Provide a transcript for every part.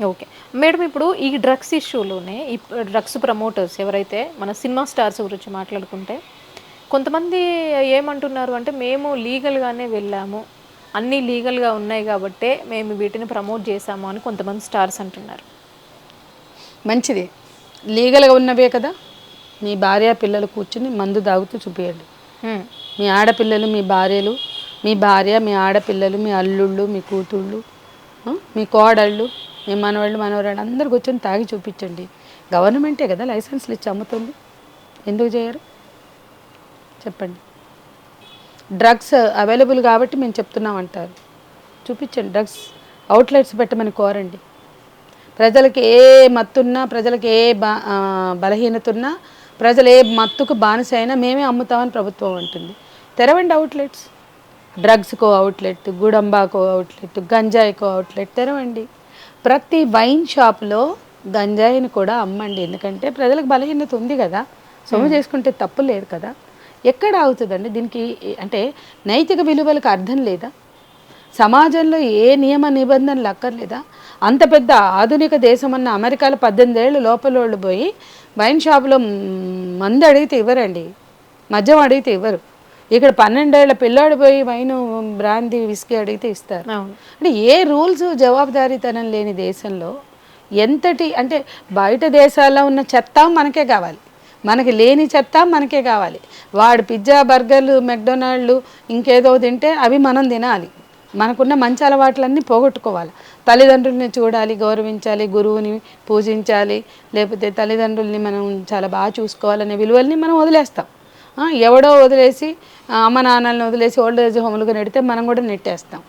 Okay. Madam ఇప్పుడు ఈ drugs ఇష్యూలోనే ఈ డ్రగ్స్ ప్రమోటర్స్ ఎవరైతే మన సినిమా స్టార్స్ గురించి మాట్లాడుకుంటే కొంతమంది ఏమంటున్నారు అంటే మేము లీగల్గానే వెళ్ళాము. అన్నీ లీగల్గా ఉన్నాయి కాబట్టే మేము వీటిని ప్రమోట్ చేశాము అని కొంతమంది స్టార్స్ అంటున్నారు. మంచిది. లీగల్గా ఉన్నవే కదా. మీ భార్య పిల్లలు కూర్చుని మందు తాగుతూ చూపించండి. మీ ఆడపిల్లలు మీ భార్యలు మీ భార్య మీ ఆడపిల్లలు మీ అల్లుళ్ళు మీ కూతుళ్ళు మీ కోడళ్ళు మీ మనవాళ్ళు మనవరాళ్ళు అందరు కూర్చొని తాగి చూపించండి. గవర్నమెంటే కదా లైసెన్స్లు ఇచ్చి అమ్ముతుంది. ఎందుకు చేయరు? చెప్పండి. డ్రగ్స్ అవైలబుల్ కాబట్టి మేము చెప్తున్నాం అంటారు. చూపించండి డ్రగ్స్ అవుట్లెట్స్ పెట్టమని కోరండి. ప్రజలకి ఏ మత్తున్నా ప్రజలకి ఏ బా బలహీనత ఉన్నా ప్రజలు ఏ మత్తుకు బానిస అయినా మేమే అమ్ముతామని ప్రభుత్వం అంటుంది. తెరవండి అవుట్లెట్స్. డ్రగ్స్కో అవుట్లెట్ గుడంబాకో అవుట్లెట్ గంజాయికో అవుట్లెట్ తెరవండి. ప్రతి వైన్ షాప్లో గంజాయిని కూడా అమ్మండి. ఎందుకంటే ప్రజలకు బలహీనత ఉంది కదా. సొమ్ము చేసుకుంటే తప్పు లేదు కదా. ఎక్కడ ఆగుతుందండి? దీనికి అంటే నైతిక విలువలకు అర్థం లేదా? సమాజంలో ఏ నియమ నిబంధనలు అక్కర్లేదా? అంత పెద్ద ఆధునిక దేశం అన్న అమెరికాలో పద్దెనిమిది ఏళ్ళు లోపల వాళ్ళు పోయి వైన్ షాపులో మందు అడిగితే ఇవ్వరండి. మద్యం అడిగితే ఇవ్వరు. ఇక్కడ పన్నెండేళ్ళ పిల్లాడు పోయి వైన్ బ్రాందీ విస్కీ అడిగితే ఇస్తారు. అంటే ఏ రూల్స్ జవాబుదారీతనం లేని దేశంలో ఎంతటి అంటే బయట దేశాల్లో ఉన్న చెత్త మనకే కావాలి. మనకి లేని చెత్త మనకే కావాలి. వాడు పిజ్జా బర్గర్లు మెక్డొనాల్డ్ ఇంకేదో తింటే అవి మనం తినాలి. మనకున్న మంచి అలవాట్లన్నీ పోగొట్టుకోవాలి. తల్లిదండ్రుల్ని చూడాలి గౌరవించాలి గురువుని పూజించాలి లేకపోతే తల్లిదండ్రుల్ని మనం చాలా బాగా చూసుకోవాలనే విలువల్ని మనం వదిలేస్తాం. ఎవడో వదిలేసి అమ్మ నాన్నల్ని వదిలేసి ఓల్డ్ ఏజ్ హోమ్లుగా నెడితే మనం కూడా నెట్టేస్తాం.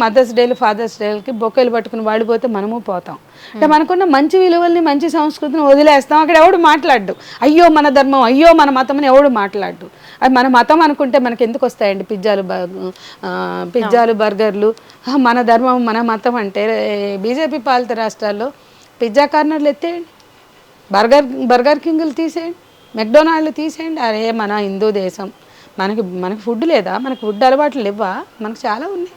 మదర్స్ డేలు ఫాదర్స్ డేలకి బొక్కలు పట్టుకుని వాడిపోతే మనము పోతాం. అంటే మనకున్న మంచి విలువల్ని మంచి సంస్కృతిని వదిలేస్తాం. అక్కడ ఎవడు మాట్లాడు అయ్యో మన ధర్మం అయ్యో మన మతం అని ఎవడు మాట్లాడు అది మన మతం అనుకుంటే మనకి ఎందుకు వస్తాయండి పిజ్జాలు పిజ్జాలు బర్గర్లు? మన ధర్మం మన మతం అంటే బీజేపీ పాలిత రాష్ట్రాల్లో పిజ్జా కార్నర్లు ఎత్తేయండి. బర్గర్ బర్గర్ కింగులు తీసేయండి. మెక్డొనాల్డ్ తీసేయండి. అరే మన హిందూ దేశం. మనకి మనకి ఫుడ్ లేదా? మనకి ఫుడ్ అలవాట్లు లేవా మనకు చాలా ఉన్నాయి.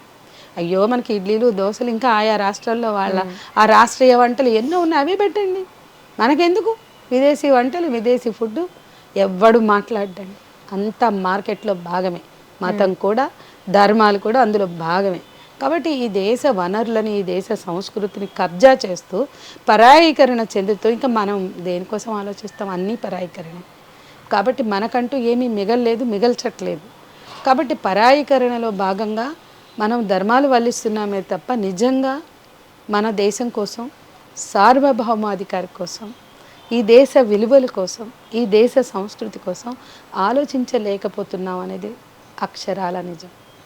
అయ్యో మనకి ఇడ్లీలు దోశలు ఇంకా ఆయా రాష్ట్రాల్లో వాళ్ళ ఆ రాష్ట్రీయ వంటలు ఎన్నో ఉన్నాయి. అవే పెట్టండి. మనకెందుకు? విదేశీ వంటలు విదేశీ ఫుడ్ ఎవ్వడు మాట్లాడండి అంత మార్కెట్లో భాగమే. మతం కూడా ధర్మాలు కూడా అందులో భాగమే. కాబట్టి ఈ దేశ వనరులని ఈ దేశ సంస్కృతిని కబ్జా చేస్తూ పరాయీకరణ చెందుతూ ఇంకా మనం దేనికోసం ఆలోచిస్తాం? అన్నీ పరాయీకరణ. కాబట్టి మనకంటూ ఏమీ మిగల్లేదు మిగల్చట్లేదు. కాబట్టి పరాయీకరణలో భాగంగా మనం ధర్మాలు వల్లిస్తున్నామే తప్ప నిజంగా మన దేశం కోసం సార్వభౌమాధికారి కోసం ఈ దేశ విలువల కోసం ఈ దేశ సంస్కృతి కోసం ఆలోచించలేకపోతున్నాం అనేది అక్షరాల నిజం.